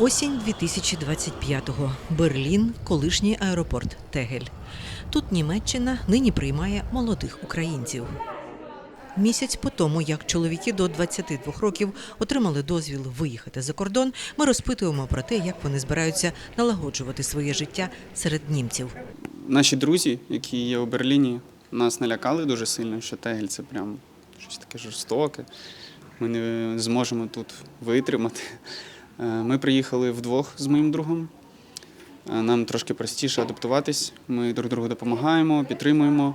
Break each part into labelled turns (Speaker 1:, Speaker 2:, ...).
Speaker 1: Осінь 2025-го. Берлін, колишній аеропорт Тегель. Тут Німеччина нині приймає молодих українців. Місяць по тому, як чоловіки до 22 років отримали дозвіл виїхати за кордон, ми розпитуємо про те, як вони збираються налагоджувати своє життя серед німців.
Speaker 2: Наші друзі, які є у Берліні, нас налякали дуже сильно, що Тегель це прям щось таке жорстоке. Ми не зможемо тут витримати. Е, Ми приїхали вдвох з моїм другом. Е, Нам трошки простіше адаптуватись. Ми друг другу допомагаємо, підтримуємо.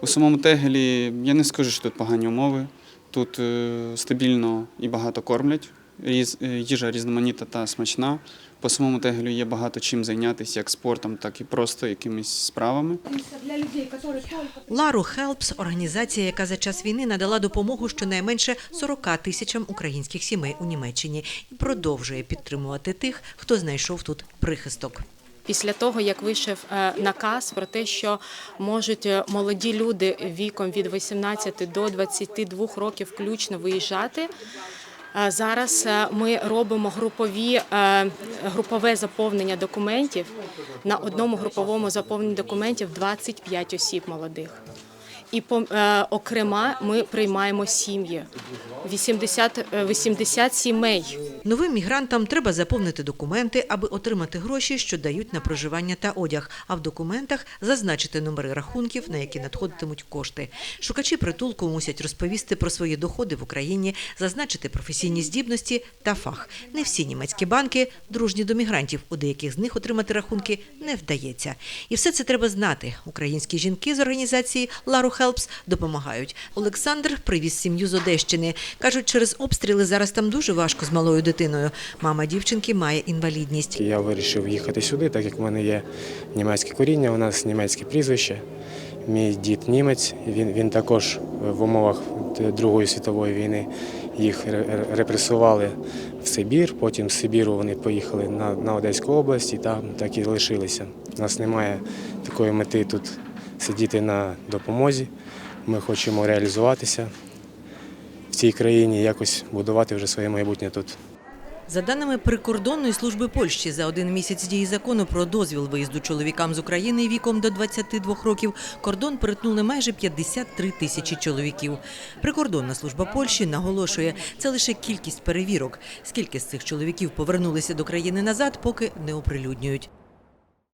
Speaker 2: У самому Тегелі я не скажу, що тут погані умови. Тут е, стабільно і багато кормлять. Різ- е, Їжа різноманітна та смачна. По самому Тегелю є багато чим зайнятися, як спортом, так і просто якимись справами.
Speaker 1: Лару Хелпс організація, яка за час війни надала допомогу щонайменше 40 тисячам українських сімей у Німеччині і продовжує підтримувати тих, хто знайшов тут прихисток.
Speaker 3: Після того, як вийшов е, наказ про те, що можуть е, молоді люди віком від 18 до 22 років включно виїжджати. Зараз е, ми робимо групові, е, групове заповнення документів. На одному груповому заповненні документів 25 осіб молодих. І по, е, окрема ми приймаємо сім'ї. 80, е, 80 сімей.
Speaker 1: Новим мігрантам треба заповнити документи, аби отримати гроші, що дають на проживання та одяг, а в документах зазначити номери рахунків, на які надходитимуть кошти. Шукачі притулку мусять розповісти про свої доходи в Україні, зазначити професійні здібності та фах. Не всі німецькі банки дружні до мігрантів. У деяких з них отримати рахунки не вдається. І все це треба знати. Українські жінки з організації Лару Хелпс допомагають. Олександр привіз сім'ю з Одещини. Кажуть, через обстріли зараз там дуже важко з малою дитиною. Мама дівчинки має інвалідність.
Speaker 4: Я вирішив їхати сюди, так як в мене є німецьке коріння, у нас німецьке прізвище. Мій дід німець, він, він також в умовах Другої світової війни їх репресували в Сибір. Потім з Сибіру вони поїхали на, на Одеську область і там так і лишилися. У нас немає такої мети тут сидіти на допомозі. Ми хочемо реалізуватися в цій країні, якось будувати вже своє майбутнє тут.
Speaker 1: За даними прикордонної служби Польщі, за один місяць дії закону про дозвіл виїзду чоловікам з України віком до 22 років кордон перетнули майже 53 тисячі чоловіків. Прикордонна служба Польщі наголошує, це лише кількість перевірок. Скільки з цих чоловіків повернулися до країни назад, поки не оприлюднюють.